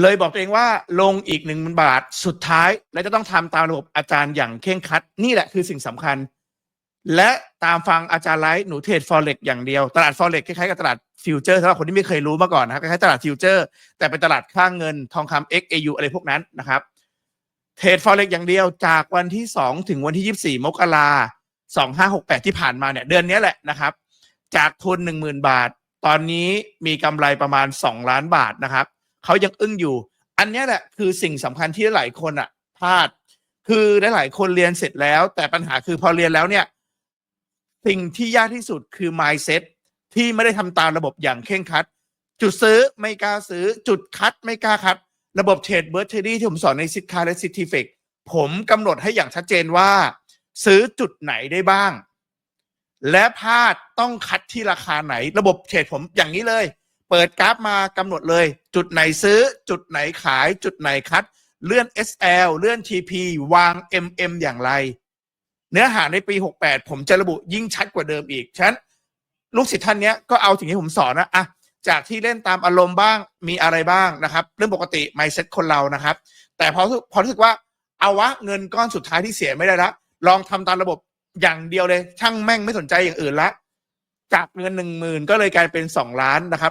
เลยบอกตัวเองว่าลงอีกหนึ่งบาทสุดท้าย และจะต้องทำตามระบบอาจารย์อย่างเคร่งครัด นี่แหละคือสิ่งสำคัญ และตามฟังอาจารย์ไลฟ์หนูเทรดฟอเร็กอย่างเดียว ตลาดฟอเร็กคล้ายๆกับตลาดฟิวเจอร์สำหรับคนที่ไม่เคยรู้มาก่อนนะครับคล้ายๆตลาดฟิวเจอร์แต่เป็นตลาดค่างเงินทองคำ XAU อะไรพวกนั้นนะครับเทรดฟอเร็กอย่างเดียวจากวันที่ 2 ถึงวันที่ 24 มกราสองห้าหกแปดที่ผ่านมาเนี่ยเดือนนี้แหละนะครับ จากทุน10,000บาท ตอนนี้มีกำไรประมาณ2ล้านบาทนะครับ เขายังอึ้งอยู่ อันนี้แหละคือสิ่งสำคัญที่หลายคนอะพลาด คือหลายๆคนเรียนเสร็จแล้ว แต่ปัญหาคือพอเรียนแล้วเนี่ยสิ่งที่ยากที่สุดคือ mindset ที่ไม่ได้ทำตามระบบอย่างเคร่งครัด จุดซื้อไม่กล้าซื้อ จุดคัดไม่กล้าคัด ระบบเทรดเบิร์ดเทรดี้ที่ผมสอนในซิทคาและซิทีเฟกผมกำหนดให้อย่างชัดเจนว่า ซื้อจุดไหนได้บ้าง และพลาดต้องคัดที่ราคาไหน ระบบเทรดผมอย่างนี้เลย เปิดกราฟมากำหนดเลย จุดไหนซื้อ จุดไหนขาย จุดไหนคัด เลื่อน SL เลื่อน TP วาง MM อย่างไร เนื้อหาในปี 68 ผมจะระบุยิ่งชัดกว่าเดิมอีกฉะนั้นลูกศิษย์ท่านเนี้ยก็เอาสิ่งที่ผมสอนนะอะจากที่เล่นตามอารมณ์บ้างมีอะไรบ้างนะครับเรื่องปกติ mindset คนเรานะครับ แต่พอพอรู้สึกว่าเอาวะเงินก้อนสุดท้ายที่เสียไม่ได้ละลองทำตามระบบอย่างเดียวเลย ช่างแม่งไม่สนใจอย่างอื่นละ จากเงินหนึ่งหมื่นก็เลยกลายเป็นสองล้านนะครับ